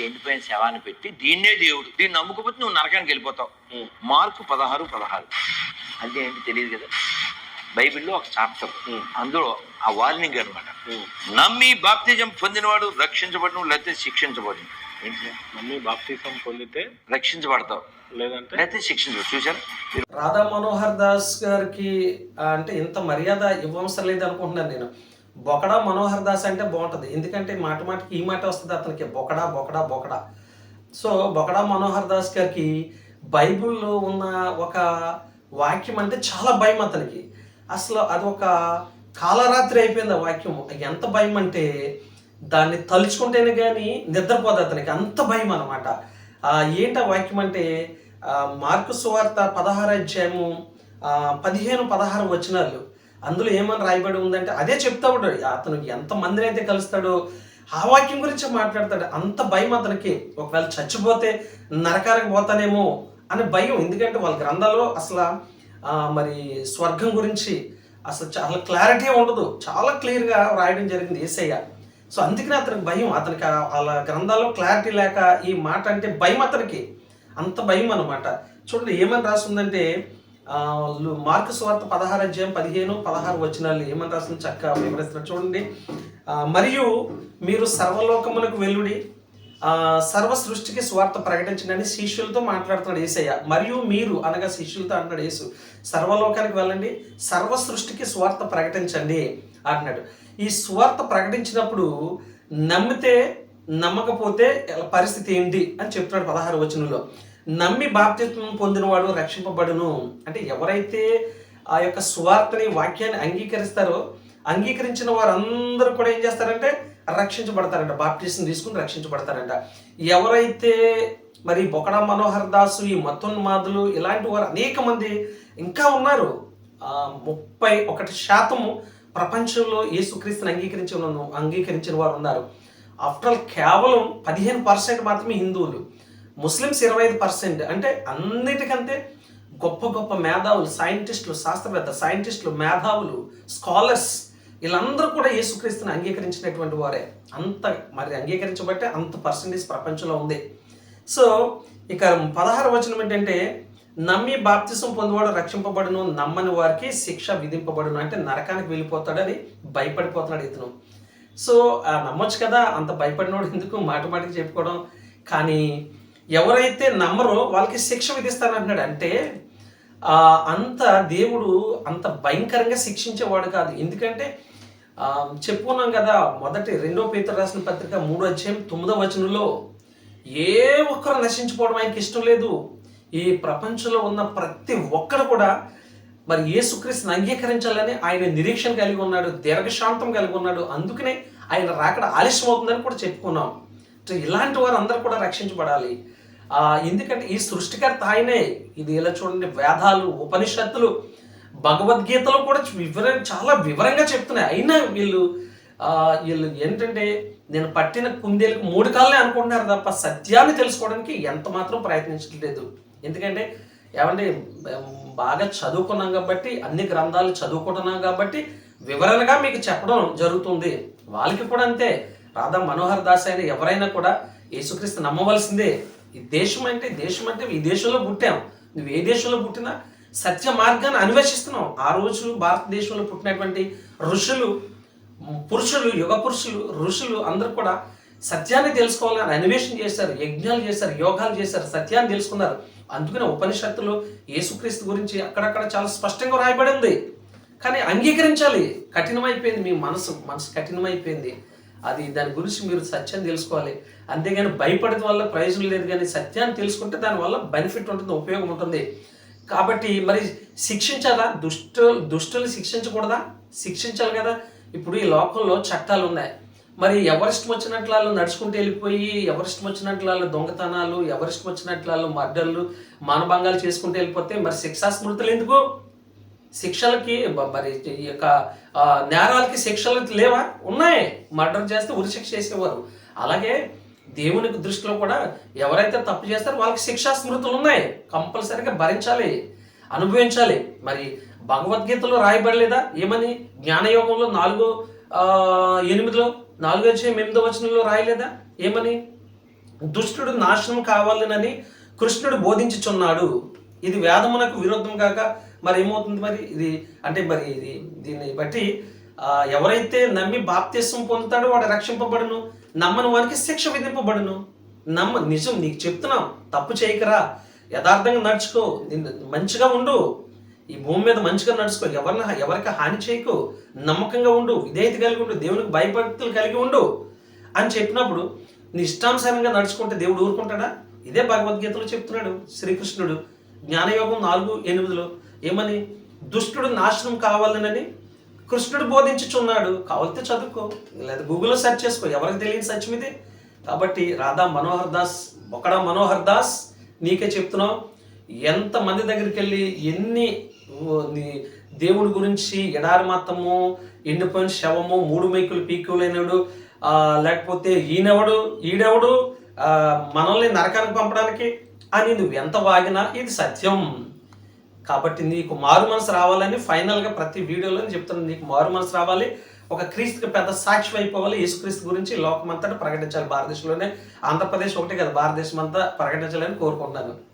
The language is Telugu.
ఎండిపోయిన శవాన్ని పెట్టి దీన్నే దేవుడు. దీన్ని నమ్ముకపోతే నువ్వు నరకానికి వెళ్ళిపోతావు. మార్కు పదహారు పదహారు. అంటే ఏంటి తెలియదు కదా? బైబిల్లో ఒక చాప్టర్. అందులో ఆ వార్నింగ్ అనమాట నమ్మి బాప్తిజం పొందినవాడు రక్షించబడును లేకపోతే శిక్షించబడును. ఏంటి? మమ్మీ బాప్తిజం పొందితే రక్షించబడతావు. లేదంటే? లేకపోతే శిక్షించబడు. చూసారు రాధా మనోహర్ దాస్ గారికి అంటే ఇంత మర్యాద ఇవ్వవసరం లేదు అనుకుంటున్నాను నేను. బొకడా మనోహర్ దాస్ అంటే బాగుంటుంది. ఎందుకంటే మాట మాటకి ఈ మాట వస్తుంది అతనికి. బొకడా బొకడా బొకడా. సో బొకడా మనోహర్ దాస్ గారికి బైబిల్లో ఉన్న ఒక వాక్యం అంటే చాలా భయం అతనికి. అసలు అది ఒక కాలరాత్రి అయిపోయింది ఆ వాక్యం. ఎంత భయం అంటే దాన్ని తలుచుకుంటేనే కానీ నిద్రపోదు అతనికి. అంత భయం అనమాట ఏంటి వాక్యం అంటే మార్కు సువార్త పదహారు అధ్యాయము పదిహేను పదహారు వచనాలు. అందులో ఏమని రాయబడి ఉందంటే అదే చెప్తా ఉంటాడు. అతను ఎంత మందిని అయితే కలుస్తాడో ఆ వాక్యం గురించి మాట్లాడతాడు. అంత భయం అతనికి. ఒకవేళ చచ్చిపోతే నరకానికి పోతానేమో అనే భయం. ఎందుకంటే వాళ్ళ గ్రంథాల్లో అసలు మరి స్వర్గం గురించి అసలు చాలా క్లారిటీ ఉండదు. చాలా క్లియర్గా రాయడం జరిగింది ఏసయ్య. సో అందుకనే అతనికి భయం. అతనికి వాళ్ళ గ్రంథాల్లో క్లారిటీ లేక ఈ మాట అంటే భయం అతనికి. అంత భయం అనమాట చూడండి ఏమని రాస్తుందంటే ఉందంటే మార్కు స్వార్థ పదహారు అధ్యాయం పదిహేను పదహారు వచనాలు ఏమని రాస్తుంది చక్కగా వివరిస్తున్నారు చూడండి. మరియు మీరు సర్వలోకమునకు వెల్లుడి సర్వ సృష్టికి స్వార్థ ప్రకటించండి శిష్యులతో మాట్లాడుతున్నాడు ఏసయ్య. మరియు మీరు అనగా శిష్యులతో అంటున్నాడు యేసు సర్వలోకానికి వెళ్ళండి సర్వ సృష్టికి స్వార్థ ప్రకటించండి అంటున్నాడు. ఈ స్వార్థ ప్రకటించినప్పుడు నమ్మితే నమ్మకపోతే పరిస్థితి ఏంటి అని చెప్తున్నాడు పదహారు వచనంలో. నమ్మి బాప్తిత్వం పొందినవాడు రక్షింపబడును. అంటే ఎవరైతే ఆ యొక్క స్వార్థని వాక్యాన్ని అంగీకరిస్తారో అంగీకరించిన వారందరూ కూడా ఏం చేస్తారంటే రక్షించబడతారంట. బాప్టిజం తీసుకుని రక్షించబడతారంట. ఎవరైతే మరి బొకడా మనోహర్ దాసు ఈ మతోన్మాదులు ఇలాంటి వారు అనేక మంది ఇంకా ఉన్నారు. ముప్పై ఒకటి శాతము ప్రపంచంలో యేసుక్రీస్తుని అంగీకరించిన అంగీకరించిన వారు ఉన్నారు. ఆఫ్టర్ ఆల్ కేవలం పదిహేను పర్సెంట్ మాత్రమే హిందువులు. ముస్లిమ్స్ ఇరవై ఐదు పర్సెంట్. అంటే అన్నిటికంటే గొప్ప గొప్ప మేధావులు సైంటిస్టులు శాస్త్రవేత్త సైంటిస్టులు మేధావులు స్కాలర్స్ వీళ్ళందరూ కూడా యేసుక్రీస్తుని అంగీకరించినటువంటి వారే. అంత మరి అంగీకరించబట్టే అంత పర్సంటేజ్ ప్రపంచంలో ఉంది. సో ఇక పదహారు వచనం ఏంటంటే నమ్మి బాప్తిసం పొందువాడు రక్షింపబడును నమ్మని వారికి శిక్ష విధింపబడును. అంటే నరకానికి వెళ్ళిపోతాడని భయపడిపోతున్నాడు ఇతను. సో ఆ, నమ్మొచ్చు కదా అంత భయపడినోడు ఎందుకు? మాట మాటికి చెప్పుకోవడం. కానీ ఎవరైతే నమ్మరో వాళ్ళకి శిక్ష విధిస్తానంటున్నాడు అంటే అంత దేవుడు అంత భయంకరంగా శిక్షించేవాడు కాదు. ఎందుకంటే చెప్పుకున్నాం కదా మొదటి రెండో పేతురు రాసిన పత్రిక మూడో అధ్యాయం తొమ్మిదో వచనంలో ఏ ఒక్కరు నశించుకోవడం ఆయనకి ఇష్టం లేదు. ఈ ప్రపంచంలో ఉన్న ప్రతి ఒక్కరు కూడా మరి యేసుక్రీస్తుని అంగీకరించాలని ఆయన నిరీక్షణ కలిగి ఉన్నాడు దీర్ఘశాంతం కలిగి ఉన్నాడు. అందుకనే ఆయన రాకడ ఆలస్యం అవుతుందని కూడా చెప్పుకున్నాం. సో ఇలాంటి వారు అందరూ కూడా రక్షించబడాలి. ఎందుకంటే ఈ సృష్టికర్త ఆయనే. ఇది ఇలా చూడండి వేదాలు ఉపనిషత్తులు భగవద్గీతలో కూడా వివర చాలా వివరంగా చెప్తున్నాయి. అయినా వీళ్ళు వీళ్ళు ఏంటంటే నేను పట్టిన కుందేలకు మూడు కాళ్ళే అనుకుంటున్నారు తప్ప సత్యాన్ని తెలుసుకోవడానికి ఎంత మాత్రం ప్రయత్నించట్లేదు. ఎందుకంటే ఏమంటే బాగా చదువుకున్నాం కాబట్టి అన్ని గ్రంథాలు చదువుకుంటున్నాం కాబట్టి వివరణగా మీకు చెప్పడం జరుగుతుంది. వాళ్ళకి కూడా అంతే. రాధా మనోహర్ దాస్ అయిన ఎవరైనా కూడా యేసుక్రీస్తు నమ్మవలసిందే. ఈ దేశం అంటే దేశం అంటే ఈ దేశంలో పుట్టాం. నువ్వు ఏ దేశంలో పుట్టినా సత్య మార్గాన్ని అన్వేషిస్తున్నావు. ఆ రోజు భారతదేశంలో పుట్టినటువంటి ఋషులు పురుషులు యుగ పురుషులు ఋషులు అందరూ కూడా సత్యాన్ని తెలుసుకోవాలని అన్వేషణ చేశారు యజ్ఞాలు చేశారు యోగాలు చేశారు సత్యాన్ని తెలుసుకున్నారు. అందుకనే ఉపనిషత్తులు యేసుక్రీస్తు గురించి అక్కడక్కడ చాలా స్పష్టంగా రాయబడి ఉంది. కానీ అంగీకరించాలి. కఠినమైపోయింది మీ మనసు. మనసు కఠినమైపోయింది. అది దాని గురించి మీరు సత్యం తెలుసుకోవాలి. అంతేగాని భయపడడం వల్ల ప్రయోజనం లేదు కానీ సత్యాన్ని తెలుసుకుంటే దానివల్ల బెనిఫిట్ ఉంటుంది ఉపయోగం ఉంటుంది. కాబట్టి మరి శిక్షించాలా? దుష్టు దుష్టులు శిక్షించకూడదా? శిక్షించాలి కదా. ఇప్పుడు ఈ లోకంలో చట్టాలు ఉన్నాయి. మరి ఎవరిష్టం వచ్చినట్లు వాళ్ళు నడుచుకుంటూ వెళ్ళిపోయి ఎవరిష్టం వచ్చినట్లు వాళ్ళు దొంగతనాలు ఎవరిష్టం వచ్చినట్లు వాళ్ళు మర్డర్లు మానభంగాలు చేసుకుంటూ వెళ్ళిపోతే మరి శిక్షా స్మృతులు ఎందుకు? శిక్షలకి మరి ఈ యొక్క నేరాలకి శిక్షలు లేవా? ఉన్నాయి. మర్డర్ చేస్తే ఉరి శిక్ష చేసేవారు. అలాగే దేవునికి దృష్టిలో కూడా ఎవరైతే తప్పు చేస్తారో వాళ్ళకి శిక్షా స్మృతులు ఉన్నాయి. కంపల్సరీగా భరించాలి అనుభవించాలి. మరి భగవద్గీతలో రాయబడలేదా? ఏమని? జ్ఞానయోగంలో నాలుగో ఎనిమిదిలో నాలుగో ఎనిమిదో వచనంలో రాయలేదా? ఏమని? దుష్టుడు నాశనం కావాలనని కృష్ణుడు బోధించుచున్నాడు. ఇది వేదమునకు విరుద్ధం కాక మరి ఏమవుతుంది మరి? ఇది అంటే మరి ఇది దీన్ని బట్టి ఎవరైతే నమ్మి బాప్త్యసం పొందుతాడో వాడు రక్షింపబడును నమ్మని వారికి శిక్ష విధింపబడును. నమ్మ నిజం నీకు చెప్తున్నాం తప్పు చేయకరా యథార్థంగా నడుచుకో నిన్ను మంచిగా ఉండు ఈ భూమి మీద మంచిగా నడుచుకో ఎవరిని ఎవరికి హాని చేయకు నమ్మకంగా ఉండు విధేయత కలిగి ఉండు దేవునికి భయభక్తులు కలిగి ఉండు అని చెప్పినప్పుడు నీ ఇష్టానుసారంగా నడుచుకుంటే దేవుడు ఊరుకుంటాడా? ఇదే భగవద్గీతలో చెప్తున్నాడు శ్రీకృష్ణుడు జ్ఞానయోగం నాలుగు ఎనిమిదిలో ఏమని? దుష్టుడు నాశనం కావాలనని కృష్ణుడు బోధించుచున్నాడు. కావాలితే చదువుకో. లేదా గూగుల్లో సెర్చ్ చేసుకో. ఎవరికి తెలియని సత్యం ఇది కాబట్టి రాధా మనోహర్ దాస్ బొకడా మనోహర్ దాస్ నీకే చెప్తున్నావు ఎంత మంది దగ్గరికి వెళ్ళి ఎన్ని దేవుడి గురించి ఎడారి మతము ఎండిపోయిన శవము మూడు మైకులు పీకులైనడు లేకపోతే ఈయనెవడు ఈడెవడు మనల్ని నరకానికి పంపడానికి అని నువ్వు ఎంత వాగినా ఇది సత్యం. కాబట్టి నీకు మారు మనసు రావాలని ఫైనల్గా ప్రతి వీడియోలో చెప్తున్నాను. నీకు మారు మనసు రావాలి. ఒక క్రీస్తుకి పెద్ద సాక్షి అయిపోవాలి. యేసుక్రీస్తు గురించి లోకమంతటా ప్రకటించాలి. భారతదేశంలోనే ఆంధ్రప్రదేశ్ ఒకటే కదా. భారతదేశం అంతా ప్రకటించాలని కోరుకుంటున్నాను.